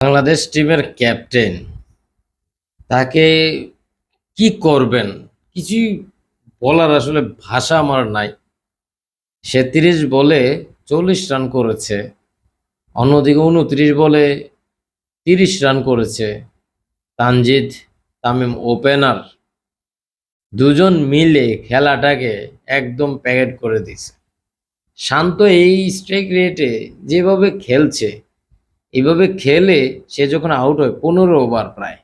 বাংলাদেশ টিমের ক্যাপ্টেন, তাকে কি করবেন? কিছুই বলার আসলে ভাষা আমার নাই। সে তিরিশ বলে চল্লিশ রান করেছে, অন্যদিকে উনত্রিশ বলে তিরিশ রান করেছে তানজিদ তামিম ওপেনার। দুজন মিলে খেলাটাকে একদম প্যাকেট করে দিছে শান্ত এই স্ট্রাইক রেটে যেভাবে খেলছে এইভাবে খেলে সে যখন আউট হয়, পনেরো ওভার প্রায়।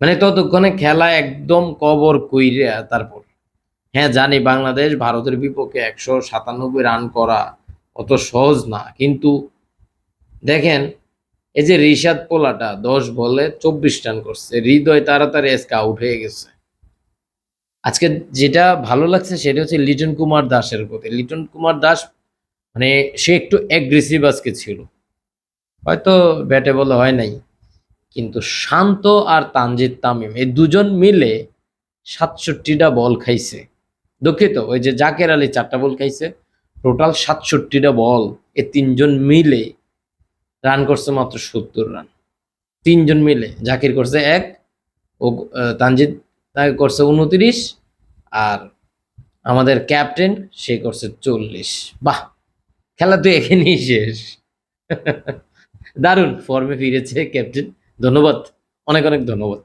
মানে ততক্ষণে খেলা একদম কবর কইরা তারপর। হ্যাঁ জানি বাংলাদেশ ভারতের বিপক্ষে একশো সাতানব্বই রান করা অত সহজ না, কিন্তু দেখেন, এই যে রিশাদ পোলাটা দশ বলে চব্বিশ রান করছে, হৃদয় তাড়াতাড়ি আজকে আউট হয়ে গেছে। আজকে যেটা ভালো লাগছে সেটা হচ্ছে লিটন কুমার দাসের প্রতি। লিটন কুমার দাস মানে সে একটু অ্যাগ্রেসিভ আজকে ছিল। হয়তো ব্যাটে বলে হয় নাই, কিন্তু শান্ত আর তানজিদ তামিম, এই দুজন মিলে সাতষট্টিটা বল খাইছে। দুঃখিত, ওই যে জাকের আলী চারটা বল খাইছে, টোটাল সাতষট্টিটা বল এ তিনজন মিলে রান করছে মাত্র সত্তর রান। তিনজন মিলে, জাকির করছে এক, ও তানজিদ তাকে করছে উনত্রিশ, আর আমাদের ক্যাপ্টেন সে করছে চল্লিশ। বাহ, খেলা তো এখানেই শেষ। দারুণ ফর্মে ফিরেছে ক্যাপ্টেন ধন্যবাদ অনেক অনেক ধন্যবাদ।